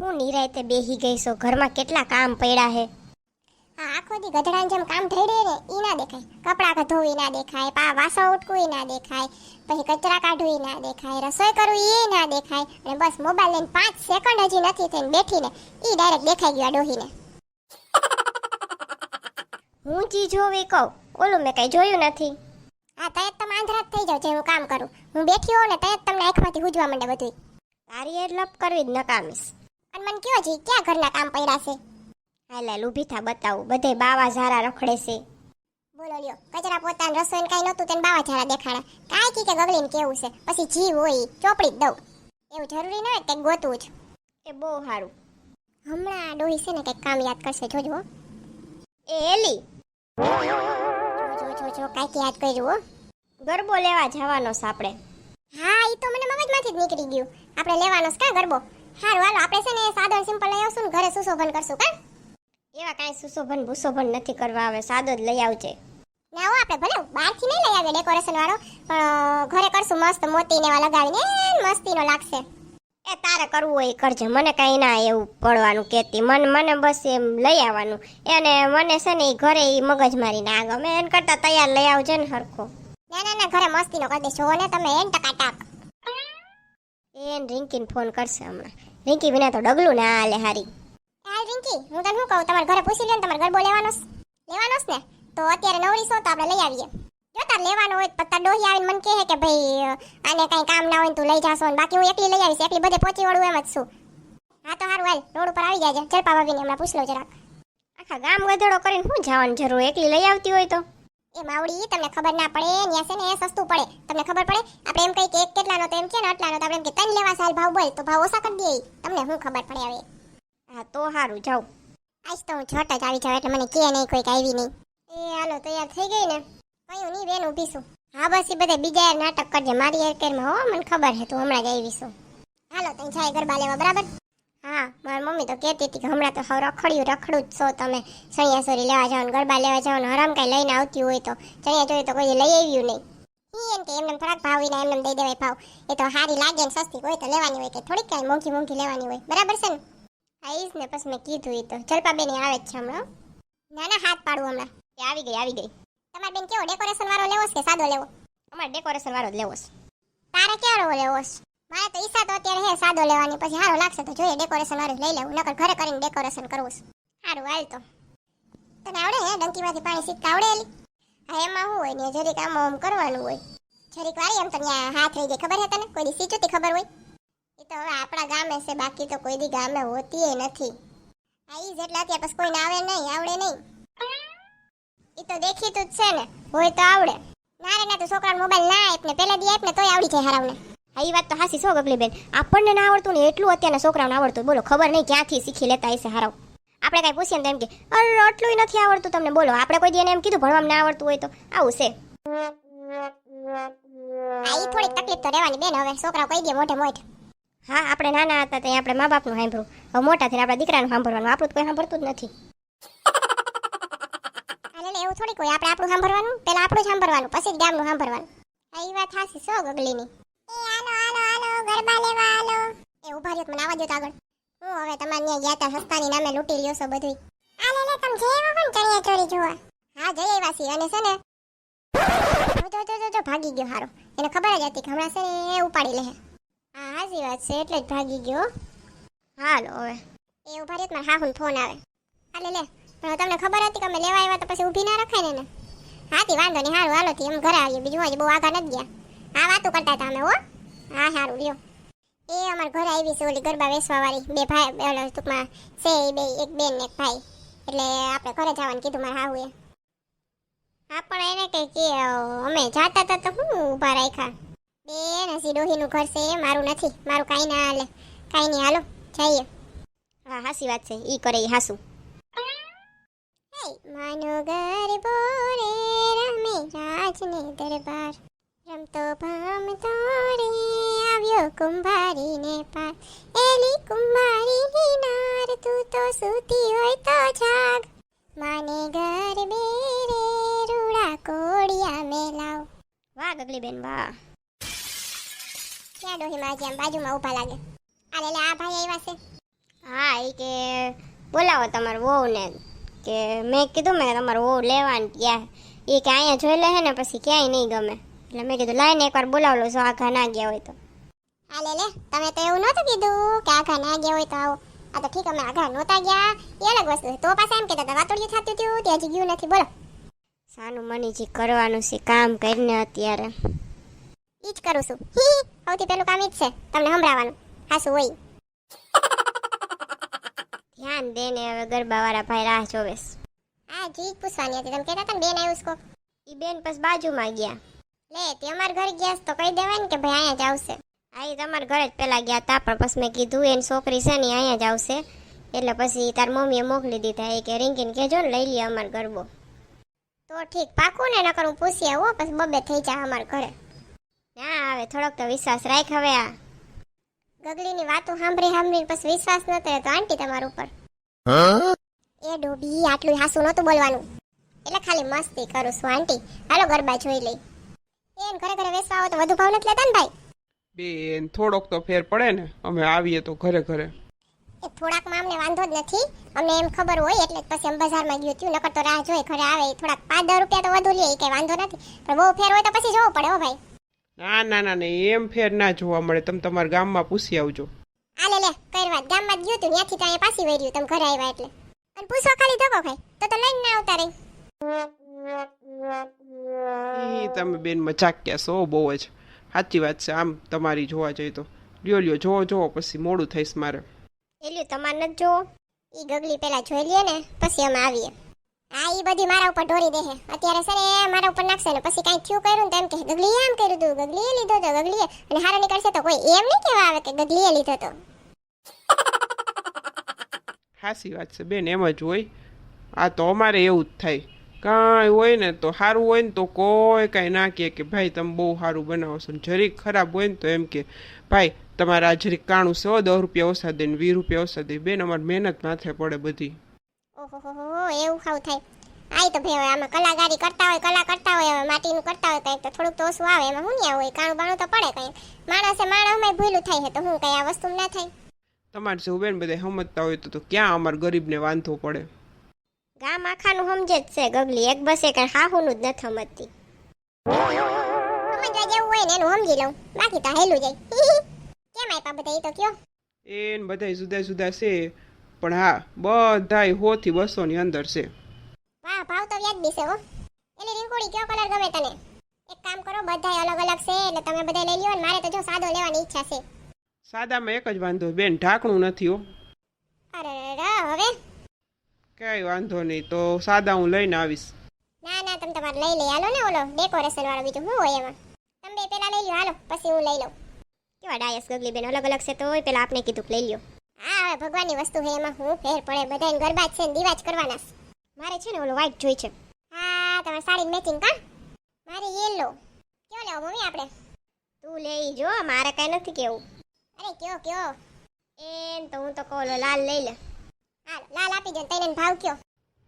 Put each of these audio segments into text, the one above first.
હું નિરાયતે બેહી ગઈ છો. ઘરમાં કેટલા કામ પડ્યા હે આ આખો દી ગધડાની જેમ કામ થઈ રહે ને ઈ ના દેખાય. કપડાં ધોવી ના દેખાય પા વાસણ ઉટકું ના દેખાય પછી કચરા કાઢવું ના દેખાય રસોઈ કરવું એ ના દેખાય અને બસ મોબાઈલ લઈને પાંચ સેકન્ડ હજી નથી થઈને બેઠીને ઈ ડાયરેક્ટ દેખાઈ ગયો આ ડોહીને. હું જી જોવી કહું? ઓલું મેં કઈ જોયું નથી. હા તય તમે આંધળા થઈ જાવ જે હું કામ કરું. હું બેઠી હોઉં ને તય જ તમને આંખમાંથી હુજવા માંડે બધું તારી એ લપ કરવી જ નકામીશ. અને મને કયો જી, ક્યાં ઘરના કામ પડ્યા છે? હાલ લુભી થા બતાવું, બધે બાવા ઝારા રખડે છે. બોલો લ્યો, કચરા પોતાને રસોઈ કઈ નહોતું તેને બાવા ઝારા દેખાડા. કાંઈ કી કે ગગલીને કેવું છે? પછી જીવ હોય ચોપડી દઉં. એવું જરૂરી ન હોય કે ગોતવું જ. એ બહુ સારું. હમણાં ડોહી છે ને કંઈક કામ યાદ કરશે, જોજો એ એલી. જો જો જો કાંઈક યાદ કર્યું હો. ગરબો લેવા જવાનો છે આપણે. હા એ તો મને મગજમાંથી જ નીકળી ગયું. આપણે લેવાનો છે કા ગરબો? સારું હાલો આપણે છે ને સાદો સિમ્પલ લઈ આવશું ને ઘરે સુશોભન કરશું કા? એવા કાંઈ સુશોભન ભૂશોભન નથી કરવા આવે સાદો જ લઈ આવજે. ના હો આપણે ભલે બહારથી નહીં લઈ આવીએ ડેકોરેશન વાળો પણ ઘરે કરશું મસ્ત મોતી ને એવા લગાવીને મસ્તીનો લાગશે. એ તારે કરવું હોય કરજે મને કાંઈ ના એવું પડવાનું કહેતી. મને મને બસ એમ લઈ આવવાનું. એને મને છે ને ઘરે એ મગજ મારી ના ગમે એને કરતાં તૈયાર લઈ આવજે ને હરખો. ના ના ના ઘરે મસ્તીનો કરી દેશો ને તમે એન ટકા ટાક. એને રિંકીને ફોન કરશે હમણાં. રિંકી વિના તો ડગલું ના હાલે હારી. હાલ રિંકી હું તને શું કહું? તમારા ઘરે પૂછી લ્યો ને તમારે ગરબો લેવાનો છે? લેવાનો ને? તો અત્યારે નવરી છો તો આપણે લઈ આવીએ. જો તાર લેવાનો હોય તો પત્તા ડોહી આવીને મને કહે કે ભાઈ આને કઈ કામ ના હોય તું લઈ જાશો ને બાકી હું એકલી લઈ આવીશ. એકલી બધે પહોંચી વળું એમ જ છું. હા તો સારું હાલ રોડ ઉપર આવી જાય જલપા ભાભીને હમણાં પૂછ લો જરાક. આખા ગામ ગધેડો કરીને શું જવાની જરૂર? એકલી લઈ આવતી હોય તો? એ માવડી, તમને ખબર ના પડે ન્યા છે ને સસ્તું પડે. તમને ખબર પડે? આપણે એમ કઈ કે કેટલાનો તો એમ કે ને, આટલાનો તો આપણે એમ કે ત્રણ લેવા સાહેબ ભાવ બોલ, તો ભાવ ઓછા કરી દઈએ. તમને શું ખબર પડે હવે? હા, તો સારું જાઉં આજ તો હું છટ જ આવી જાઉં, એટલે મને કે નહીં કોઈક આવી નહીં. એ હાલો તૈયાર થઈ ગઈ ને, કયું નહીં બેન ઊભી છું. હા, બસ એ બધા બીજા નાટક કરજે, મારી યાર કેરમાં હો, મને ખબર છે, તું હમણાં જ આવી છું. હાલો તઈ જાય ગરબા લેવા, બરાબર? હા, મારી મમ્મી તો કહેતી હતી કે હમણાં તો હવે રખડ્યું, રખડું જ છો તમે. ચણિયા સોરી લેવા જાઓ ને ગરબા લેવા જાઓ ને હરામ કાંઈ લઈને આવતી હોય તો. ચણિયા ચોરી તો કોઈ લઈ આવ્યું નહીં. એમ કે એમને થોડાક ભાવ વિના એમને દઈ દેવાય ભાવ. એ તો સારી લાગે ને સસ્તી હોય તો લેવાની હોય કે થોડીક કાંઈ મોંઘી મોંઘી લેવાની હોય. બરાબર છે ને? આવીશ ને પછી મેં કીધું એ તો. જલપાબેન આવે જ છે હમણાં. ના ના, હાથ પાડું હમણાં. એ આવી ગઈ આવી ગઈ. તમારે બેન કેવો ડેકોરેશન વાળો લેવો છે કે સાદો લેવો? અમારે ડેકોરેશન વાળો જ લેવો છે. તારે કેવો લેવો છે? મારે તો ઈસા તો અત્યારે હે સાદો લેવાની. પછી હારો લાગશે તો જોઈએ ડેકોરેશન વાળું લઈ લેવું. નકર ઘરે કરીને ડેકોરેશન કરવું છે. સારું હાલ તો. તને આવડે હે? ડંકીમાંથી પાણી સીધા આવડે એલી? હા એમાં શું હોય? ને જરીક આમ આમ કરવાનું હોય. જરીક વાળી એમ તો ત્યાં હાથ રહી જાય. ખબર હે તને? કોઈ દી સીચુતી ખબર હોય? એ તો હવે આપણા ગામે છે, બાકી તો કોઈ દી ગામે હોતી નથી. આ ઈ જેટલા અત્યારે પછી કોઈને આવે નહીં, આવડે નહીં. એ તો દેખીતું જ છે ને. હોય તો આવડે. ના રે, ના, તું છોકરાનો મોબાઈલ ના આપને પહેલા દી આપને તોય આવડી જાય હારાવને. હા એ વાત તો હાસી સો ગગલી બેન આપણને ના આવડતું ને એટલું અત્યારના છોકરાઓને આવડતું. બોલો ખબર નહીં ક્યાંથી શીખી લેતા હશે હારાવ આપણે કાંઈ પૂછીએ ને એમ કે અરે આટલું નથી આવડતું તમને. બોલો આપણે કોઈ દી એને એમ કીધું ભણવામાં ના આવડતું હોય તો? આવું છે. આ એ થોડીક તકલીફ તો રહેવાની બેન હવે. છોકરાઓ કહી દે મોઢે મોઢ. હા આપણે નાના હતા ત્યાં આપણે મા બાપનું સાંભળ્યું. હવે મોટા થઈને આપણા દીકરાનું સાંભળવાનું. આપણું કોઈ સાંભળતું જ નથી. એટલે એવું થોડીક હોય. આપણે આપણું સાંભળવાનું? પહેલાં આપણું જ સાંભળવાનું પછી જ ગામનું સાંભળવાનું. આ એ વાત હાસી સો ગગલીની. હું હા હા વાત છે, એટલે જ ભાગી ગયો. હાલો હવે. એ ઊભા રહ્યો મારા ફોન આવે. હાલે લે તમને ખબર હતી કે અમે લેવા આવ્યા તો પછી ઊભી ના રખાય ને હાથી વાંધો નહીં, હારું, હાલો એમ ઘરે આવીએ. બીજું બહુ આગળ નથી ગયા. આ વાતો કરતા હતા અમે, હો. હા સારું લ્યો. એ અમાર ઘરે આવી છે ઓલી ગરબા વેસવા વાળી બે ભાઈ ઓલા ટૂંકમાં છે બે, એક બેન એક ભાઈ. એટલે આપણે ઘરે જવાનું કીધું મારા હાહુએ. હા, પણ એને કઈ કે અમે જાતા હતા તો હું ઊભા રાખ્યા. બેન હજી ડોહીનું ઘર છે, મારું નથી. મારું કાંઈ ના હાલે. કાંઈ નહીં, હાલો, જઈએ. હા, હાસી વાત છે. ઈ કરે, ઈ હાસું. માનો ગરબો રે રમે રાજને દરબાર. રમતો ભામ રે આવ્યો કુંભારીને પાર. એલી કુંભારીની નાર, તું તો સૂતી હોય તો જાગ. માને ગરબે રે રૂડા કોડિયા મેલાવ. વાહ ગગલી બેન વાહ. ક્યાં ડોહી માજી આમ બાજુમાં ઊભા લાગે? આ લે આ ભાઈ આવ્યા છે. હા એ કે બોલાવો તમારા વહુને. કે મેં કીધું મેં તમારું વહુ લેવાની ગયા. એ કે અહીંયા જોઈ લે ને, પછી ક્યાંય નહીં ગમે. એટલે મેં કીધું લાઈને એકવાર બોલાવ લો જો આઘા ના ગયા હોય તો. હા લે લે તમે તો એવું નહોતું કીધું કે આઘા ના ગયા હોય તો આવો. આ તો ઠીક અમે આઘા નહોતા ગયા. એ અલગ વસ્તુ છે. તો પાછા એમ કહેતા હતા વાતોડિયું થતું હતું તે હજી ગયું નથી બોલો. સાનું મનીજી કરવાનું છે કામ કરીને અત્યારે. ઈ જ કરું છું. હી, સૌથી પહેલું કામ ઈ જ છે તમને સંભળાવવાનું. શું હોય. ધ્યાન દે ને હવે ગરબાવાળા ભાઈ રાહ જોવેશ હા આ જી પૂછવાની હતી તમે કહેતા હતા ને બેન આવ્યું ઈ બેન પછી બાજુમાં ગયા. લે તે અમારા ઘરે ગયા તો કહી દેવાય ને કે ભાઈ અહીંયા જ આવશે. આ ઈ તમારા ઘરે જ પેલા ગયા તા પણ પછી મેં કીધું એની છોકરી છે ને અહીંયા જ આવશે. એટલે પછી તાર મમ્મીએ મોકલી દીધા. એ કે રિંકીને કહેજો ને લઈ લઈએ અમારો ગરબો. તો ઠીક પાકું ને નકર હું પૂછી આવું પછી બબે થઈ જાય અમારા ઘરે. ના આવે થોડોક તો વિશ્વાસ રાખ હવે આ. ગગલીની વાતો સાંભળી સાંભળીને પછી વિશ્વાસ ન થયો તો આંટી તમારા ઉપર. એ ડોબી આટલું હાસુ નહોતું બોલવાનું. એટલે ખાલી મસ્તી કરું છું આંટી. હાલો ગરબા જોઈ લઈ. એમ ઘરે ઘરે વેસવા આવો તો વધુ ભાવ નથી લેતા ને ભાઈ? બેન થોડોક તો ફેર પડે ને. અમે આવીએ તો ઘરે ઘરે. એ થોડાકમાં અમને વાંધો જ નથી. અમને એમ ખબર હોય એટલે પછી અમે બજારમાં ગયું હતું નકર તો રાહ જોઈ ઘરે આવે થોડાક પાંચ દસ રૂપિયા તો વધુ લે કે કઈ વાંધો નથી. પણ બહુ ફેર હોય તો પછી જોવું પડે હો ભાઈ. ના ના ના ના એમ ફેર ના જોવા મળે. તમે તમારા ગામમાં પૂછી આવજો. આ લે લે કઈ વાત ગામમાં જ ગયું હતું ત્યાંથી તો અહીંયા પાછી વર્યું તમે ઘરે આવ્યા એટલે. અને પૂછવા ખાલી ધકો ભાઈ તો તો લઈને ના આવતા રહી. તમે બેન મજાક છો બહુ જ. સાચી વાત છે આમ તમારી જોવા જઈએ તો. લ્યો લ્યો જોવો જોવો પછી મોડું થઈશ મારે. એલ્યું તમારે નથી જોવો? ઈ ગગલી પેલા જોઈ લઈએ ને પછી અમે આવીએ. હા ઈ બધી મારા ઉપર ઢોરી દેહે અત્યારે છે ને મારા ઉપર નાખશે ને પછી કાંઈ થયું કર્યું ને તો એમ કે ગગલીએ આમ કર્યું તું ગગલીએ લીધો તો ગગલીએ. અને હારો નીકળશે તો કોઈ એમ નહીં કહેવા આવે કે ગગલીએ લીધો તો. સાચી વાત છે બેન એમ જ હોય. આ તો અમારે એવું જ થાય. કાંઈ હોય ને તો સારું હોય ને તો કોઈ કાંઈ ના કહે કે ભાઈ તમે બહુ સારું બનાવો છો જરીક ખરાબ હોય ને તો એમ કે ભાઈ તમારા જરીક કાણું છે દસ રૂપિયા ઓછા દે ને વીસ રૂપિયા ઓછા દે બેન અમારે મહેનત માથે પડે બધી. ઓહો એવું ખાવું થાય. આય તો ભાઈ આમાં કલાકારી કરતા હોય કલા કરતા હોય હવે માટીનું કરતા હોય કંઈક તો થોડુંક તો ઓછું આવે એમાં હું ન્યા હોય? કાણું બાણું તો પડે કંઈક. માણસે માણસમાં ભૂલું થાય છે તો હું કંઈ આ વસ્તુ ના થાય? તમારે જેવું બેન બધા સમજતા હોય તો ક્યાં અમારે ગરીબને વાંધો પડે? ગામ આખાનું સમજે જ છે ગગલી. એક બસે કઈ હાહુનું જ નથી સમજતી. સમજવા જેવું હોય ને એનું સમજી લઉં. બાકી તો હેલું જાય કેમ આપ્યા બધા? એ તો કયો. એન બધાય જુદા જુદા છે પણ હા બધાય હોથી થી બસો ની અંદર છે. વાહ ભાવ તો વ્યાજબી છે હો. એની રીંગોળી કયો કલર ગમે તને? એક કામ કરો બધાય અલગ અલગ છે એટલે તમે બધા લઈ લ્યો મારે તો જો સાદો લેવાની ઈચ્છા છે. સાદામાં એક જ વાંધો બેન ઢાંકણું નથી હો. અરે રે હવે? કઈ વાંધો નહીં, તો સાદા હું લઈને આવીશ. ના ના, તમે તમારે લઈ લઈ હાલો ને ઓલો ડેકોરેશન વાળો બીજું શું હોય એમાં? તમે બે પેલા લઈ લ્યો, હાલો, પછી હું લઈ લઉં. કેવા ડાયસ ગગલી બેન, અલગ અલગ છે તો હોય, પેલા આપને કીધું લઈ લ્યો. હા, હવે ભગવાનની વસ્તુ છે એમાં હું ફેર પડે બધાને ગરબા છે ને દીવા જ કરવાના મારે છે ને ઓલો વ્હાઈટ જોઈ છે. હા, તમારે સાડી મેચિંગ કા? મારે યેલો કેવો લેવો, મમ્મી, આપણે? તું લઈ જો, મારે કઈ નથી કેવું. અરે, કયો કયો? એમ તો હું તો કહું લાલ લઈ લે. હાલ લાલ આપી દો તઈને ભાવ કયો?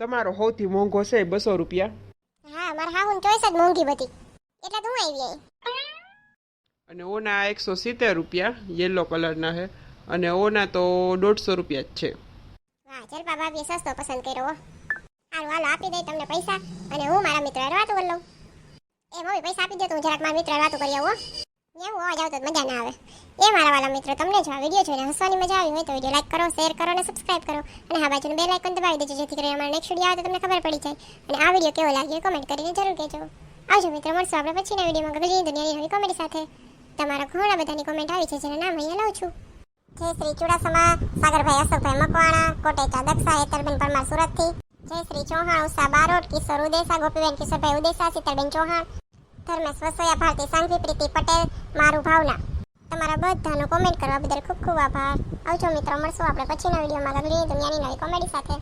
તમારો સૌથી મોંઘો છે બસો રૂપિયા. હા મારા હાહુન ચોઈસ જ મોંઘી બધી. એટલે તો હું આવી અહીં અને ઓના એકસો સિત્તેર રૂપિયા યલો કલરના છે. અને ઓના તો દોઢસો રૂપિયા જ છે. વાહ જલપા ભાભીએ સસ્તો પસંદ કર્યો હારું હાલો આપી દઈ તમને પૈસા. અને હું મારા મિત્ર વાતો કરી લઉં. એ મમ્મી પૈસા આપી દે તો હું જરાક મારા મિત્ર વાતો કરી આવું એવું અવાજ આવતો મજા ના આવે. એ મારા વાલા મિત્રો, તમને જો આ વીડિયો જોઈને હસવાની મજા આવી હોય તો વીડિયો લાઈક કરો શેર કરો અને સબસ્ક્રાઇબ કરો. અને હા બાજુનું બે લાઇકન દબાવી દેજો, જેથી કરીને અમારો નેક્સ્ટ વીડિયો આવે તો તમને ખબર પડી જાય. અને આ વીડિયો કેવો લાગ્યો કમેન્ટ કરીને જરૂર કહેજો. આવજો મિત્રો, મળશું આપણે પછીના વિડીયોમાં ગગલીની દુનિયાની નવી કોમેડી સાથે. તમારા ઘણા બધાની કોમેન્ટ આવી છે, જેના નામ અહીંયા લઉં છું. જય શ્રી ચુડાસમા, સાગરભાઈ, અશોકભાઈ, મકવાણા કોટેચા દક્ષા, હેતરબેન, પરમાર સુરતથી. જય શ્રી ચૌહાણ, ઉષા બારોટ, કિશોર ઉદેસા ગોપીબેન, કિશોરભાઈ ઉદેસા શીતળબેન ચૌહાણ. ધર્મેશ વસોયા ભારતી સાંઘવી પ્રીતિ પટેલ, મારું ભાવના. તમારા બધાનો કોમેન્ટ કરવા બદલ ખૂબ ખૂબ આભાર. આવજો મિત્રો, મળશું આપણે પછીના વિડીયોમાં. ગગડીની દુનિયાની નવી કોમેડી સાથે.